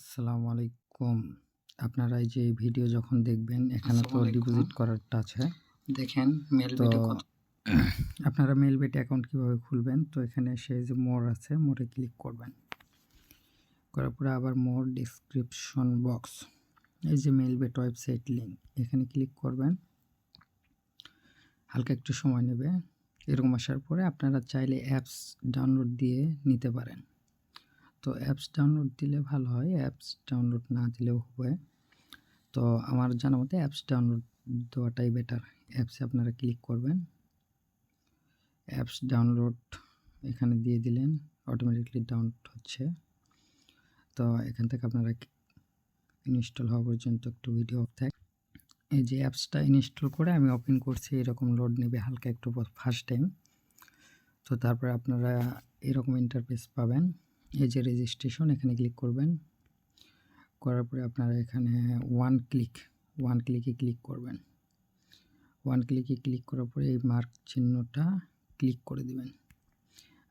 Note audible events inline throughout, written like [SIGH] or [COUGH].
আসসালামু আলাইকুম। আপনারা এই যে ভিডিও যখন দেখবেন এখানে তো আসসালামু আলাইকুম। ডিপোজিট করারটা আছে। দেখেন মেল তো বেটে কত [CLEARS THROAT] আপনারা মেলবেট অ্যাকাউন্ট কীভাবে খুলবেন? তো এখানে সেই যে মোর আছে মোরে ক্লিক করবেন। করার পরে আবার মোর ডিসক্রিপশন বক্স এই যে মেল মেলবেট ওয়েবসাইট লিঙ্ক এখানে ক্লিক করবেন। হালকা একটু সময় নেবে। এরকম আসার পরে আপনারা চাইলে অ্যাপস ডাউনলোড দিয়ে নিতে পারেন। তো অ্যাপস ডাউনলোড দিলে ভালো হয় অ্যাপস ডাউনলোড না দিলেও হবে তো আমার জানা মতে অ্যাপস ডাউনলোড দেওয়াটাই বেটার অ্যাপসে আপনারা ক্লিক করবেন। অ্যাপস ডাউনলোড এখানে দিয়ে দিলেন অটোমেটিকলি ডাউনলোড হচ্ছে। তো এখান থেকে আপনারা ইনস্টল হওয়া পর্যন্ত একটু ভিডিও অফ থাক এই যে অ্যাপসটা ইনস্টল করে আমি ওপেন করছি, এরকম লোড নেবে হালকা একটু ফার্স্ট টাইম তো তারপরে আপনারা এরকম ইন্টারফেস পাবেন। এই যে রেজিস্ট্রেশন এখানে ক্লিক করবেন। করার পরে আপনারা এখানে ওয়ান ক্লিক ওয়ান ক্লিকে ক্লিক করবেন। ওয়ান ক্লিকে ক্লিক করার পরে এই মার্ক চিহ্নটা ক্লিক করে দিবেন।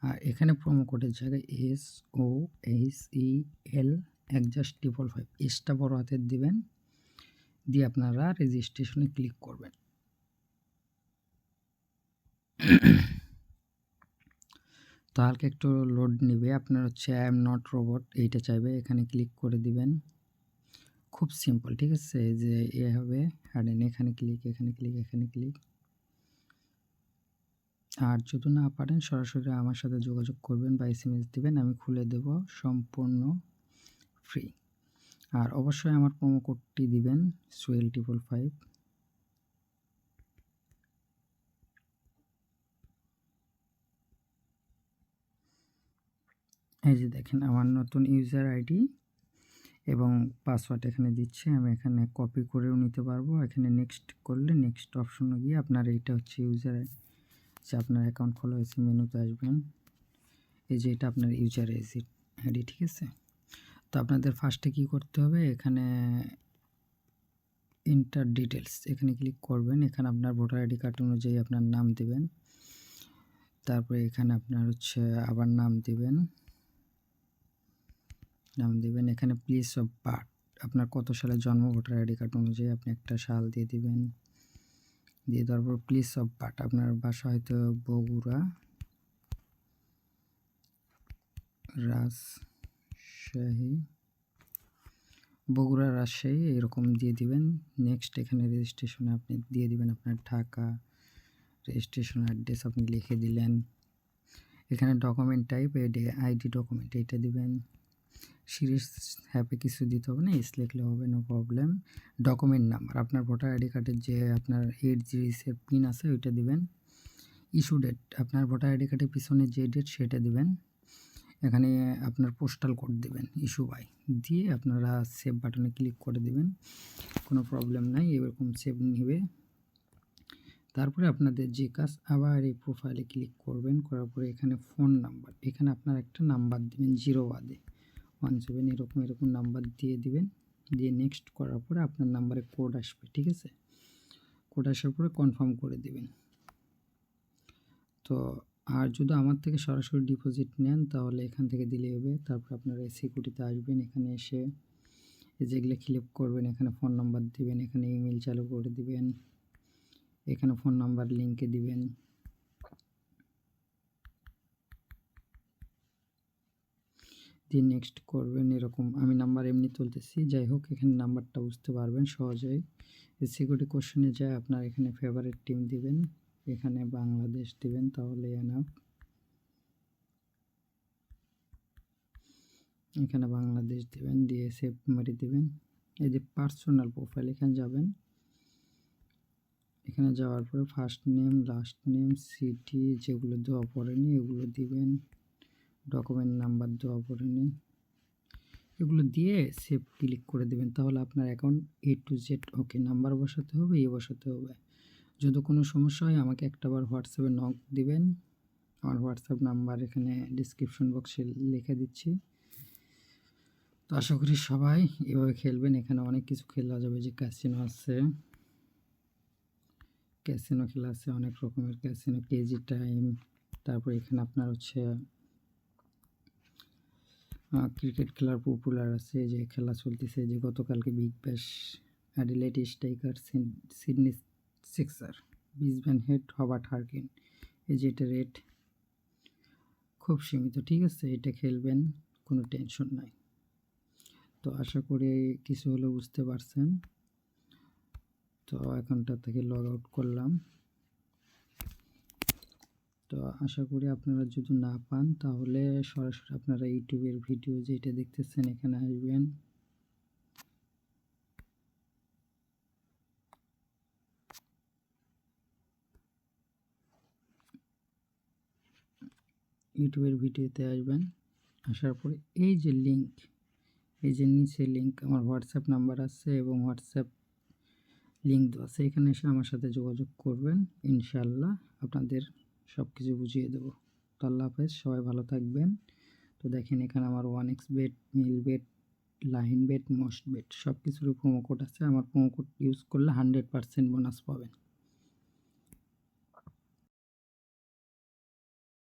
আর এখানে প্রোমো কোডের জায়গায় S O H E L exact triple five এসটা বড় হাতের দিবেন। দিয়ে আপনারা রেজিস্ট্রেশনে ক্লিক করবেন। তো হালকা একটু লোড নেবে। আপনার হচ্ছে আই এম নট রোবট এইটা চাইবে, এখানে ক্লিক করে দিবেন। খুব সিম্পল ঠিক আছে? যে এ হবে হাডেন এখানে ক্লিক এখানে ক্লিক এখানে ক্লিক আর যদি না পারেন, সরাসরি আমার সাথে যোগাযোগ করবেন বা এস এম এস দেবেন, আমি খুলে দেব সম্পূর্ণ ফ্রি আর অবশ্যই আমার প্রোমো কোডটি দিবেন সুয়েল ট্রিপল ফাইভ এই যে দেখেন, আমার নতুন ইউজার আইডি এবং পাসওয়ার্ড এখানে দিচ্ছে। আমি এখানে কপি করেও নিতে পারব। এখানে নেক্সট করলে নেক্সট অপশনে গিয়ে আপনার এইটা হচ্ছে ইউজার যে আপনার অ্যাকাউন্ট খোলা হয়েছে, মেনুতে আসবেন। এই যে এটা আপনার ইউজার আইডি ঠিক আছে? তো আপনাদের ফার্স্টে কি করতে হবে? এখানে ইন্টার ডিটেলস এখানে ক্লিক করবেন। এখানে আপনার ভোটার আইডি কার্ড অনুযায়ী আপনার নাম দেবেন। তারপরে এখানে আপনার হচ্ছে আবার নাম দিবেন। নাম দিবেন। এখানে প্লেস অফ বার্থ আপনার কত সালে জন্ম, ভোটার আইডি কার্ড অনুযায়ী আপনি একটা সাল দিয়ে দিবেন। দিয়ে দেওয়ার পর প্লেস অফ বার্থ আপনার বাসা হয়তো বগুড়া। রাজশাহী। বগুড়া, রাজশাহী, এরকম দিয়ে দিবেন। নেক্সট এখানে রেজিস্ট্রেশনে আপনি দিয়ে দিবেন আপনার ঢাকা। রেজিস্ট্রেশন অ্যাড্রেস আপনি লিখে দিলেন। এখানে ডকুমেন্ট টাইপ আইডি ডকুমেন্ট এটা দিবেন। সিরিজ হ্যাপে কিছু দিতে হবে না এস লিখলে হবে নো প্রবলেম ডকুমেন্ট নাম্বার আপনার ভোটার আইডি কার্ডের যে আপনার এইট জিরিসের পিন আছে, ওইটা দিবেন। ইস্যু ডেট আপনার ভোটার আইডি কার্ডের পিছনে যে ডেট সেটা দিবেন। এখানে আপনার পোস্টাল কোড দিবেন ইস্যু বাই দিয়ে আপনারা সেভ বাটনে ক্লিক করে দিবেন, কোনো প্রবলেম নাই, এরকম সেভ নিবে। তারপরে আপনাদের যে কাজ, আবার এই প্রোফাইলে ক্লিক করবেন, করার পরে এখানে ফোন নাম্বার এখানে আপনার একটা নাম্বার দিবেন জিরো বাদে। ওয়ান সেভেন এরকম এরকম নাম্বার দিয়ে দিবেন। দিয়ে নেক্সট করার পরে আপনার নাম্বারে কোড আসবে, ঠিক আছে? কোড আসার পরে কনফার্ম করে দিবেন। তো আর যদি আমার থেকে সরাসরি ডিপোজিট নেন, তাহলে এখান থেকে দিলে হবে। তারপর আপনারা সিকিউরিটিতে আসবেন, এখানে এসে যেগুলো ক্লিক করবেন, এখানে ফোন নাম্বার দিবেন, এখানে ইমেল চালু করে দিবেন, এখানে ফোন নাম্বার লিঙ্কে দিবেন। দিয়ে নেক্সট করবেন এরকম। আমি নাম্বার এমনি তুলতেছি। যাই হোক, এখানে নাম্বারটা বুঝতে পারবেন সহজেই। সিকিউরিটি কোশ্চেনে যায় আপনার এখানে ফেভারিট টিম দিবেন। এখানে বাংলাদেশ দিবেন, তাহলে এনাফ এখানে বাংলাদেশ দিবেন, দিয়ে সেভ মারি দিবেন। এই যে পার্সোনাল প্রোফাইল এখানে যাবেন। এখানে যাওয়ার পরে first name last name city যেগুলো দেওয়া পড়েনি, এগুলো দিবেন। ডকুমেন্ট নাম্বার দেওয়া পড়েনি এগুলো দিয়ে সেভ ক্লিক করে দেবেন, তাহলে আপনার account A to Z okay number বসাতে হবে এ বসাতে হবে। যদি কোনো সমস্যা হয়, আমাকে একটাবার হোয়াটসঅ্যাপে নক দিবেন। আমার হোয়াটসঅ্যাপ নাম্বার এখানে ডিসক্রিপশন বক্সে লিখে দিচ্ছি। তো আশা করি সবাই এভাবে খেলবেন, এখানে অনেক কিছু খেলা যাবে, যে ক্যাসিনো আছে। ক্যাসিনো খেলা আছে, অনেক রকমের ক্যাসিনো কেজি টাইম তারপর এখানে আপনার হচ্ছে ক্রিকেট খেলার পপুলার আছে, যে খেলা চলতেছে, যে গতকালকে Big Bash Adelaide Striker Sydney Sixer Brisbane Heat Hobart Hurricane এই যে এটা রেট খুব সীমিত, ঠিক আছে, এটা খেলবেন, কোনো টেনশন নাই। তো আশা করি কিছু হলেও বুঝতে পারছেন। তো এখনটা থেকে লগ আউট করলাম। তো আশা করি আপনারা যদি না পান, তাহলে সরাসরি আপনারা ইউটিউবের ভিডিও যেটা দেখতেছেন এখানে আসবেন। ইউটিউবের ভিডিওতে আসবেন। আসার পরে এই যে লিঙ্ক এই যে নিচে লিঙ্ক আমার হোয়াটসঅ্যাপ নাম্বার আছে এবং হোয়াটসঅ্যাপ লিঙ্ক দেওয়া আছে। এখানে এসে আমার সাথে যোগাযোগ করবেন ইনশাল্লাহ আপনাদের সব কিছু বুঝিয়ে দেবো। তো আল্লাহ হাফেজ, সবাই ভালো থাকবেন। তো দেখেন এখানে আমার one X bet Mel bet line bet most bet সব কিছুরই প্রোমো কোড আছে। আমার প্রোমো কোড ইউজ করলে হান্ড্রেড পারসেন্ট বোনাস পাবেন।